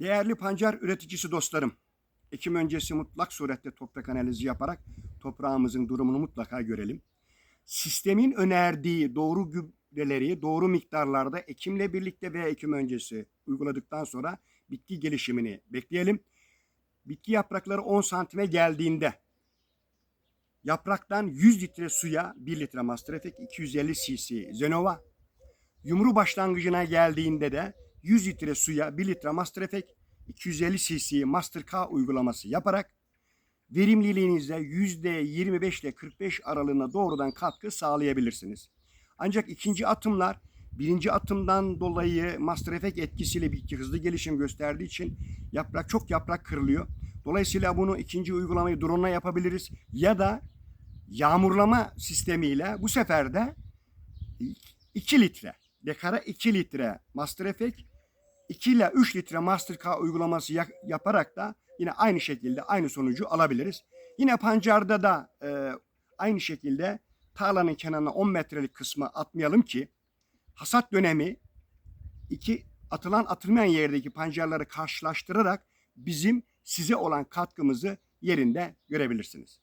Değerli pancar üreticisi dostlarım, ekim öncesi mutlak surette toprak analizi yaparak toprağımızın durumunu mutlaka görelim. Sistemin önerdiği doğru gübreleri doğru miktarlarda ekimle birlikte veya ekim öncesi uyguladıktan sonra bitki gelişimini bekleyelim. Bitki yaprakları 10 santime geldiğinde yapraktan 100 litre suya 1 litre Masterefek 250 cc Zenova Yumru başlangıcına geldiğinde de 100 litre suya 1 litre Master Effect 250 cc Master K uygulaması yaparak verimliliğinizde %25 ile 45 aralığına doğrudan katkı sağlayabilirsiniz. Ancak ikinci atımlar birinci atımdan dolayı Master Effect etkisiyle bitki hızlı gelişim gösterdiği için yaprak çok yaprak kırılıyor. Dolayısıyla bunu ikinci uygulamayı drone'la yapabiliriz ya da yağmurlama sistemiyle bu sefer de 2 litre dekara 2 litre Master Effect 2 ile 3 litre Master uygulaması ya- yaparak da yine aynı şekilde aynı sonucu alabiliriz. Yine pancarda da e, aynı şekilde tarlanın kenarına 10 metrelik kısmı atmayalım ki hasat dönemi iki atılan atılmayan yerdeki pancarları karşılaştırarak bizim size olan katkımızı yerinde görebilirsiniz.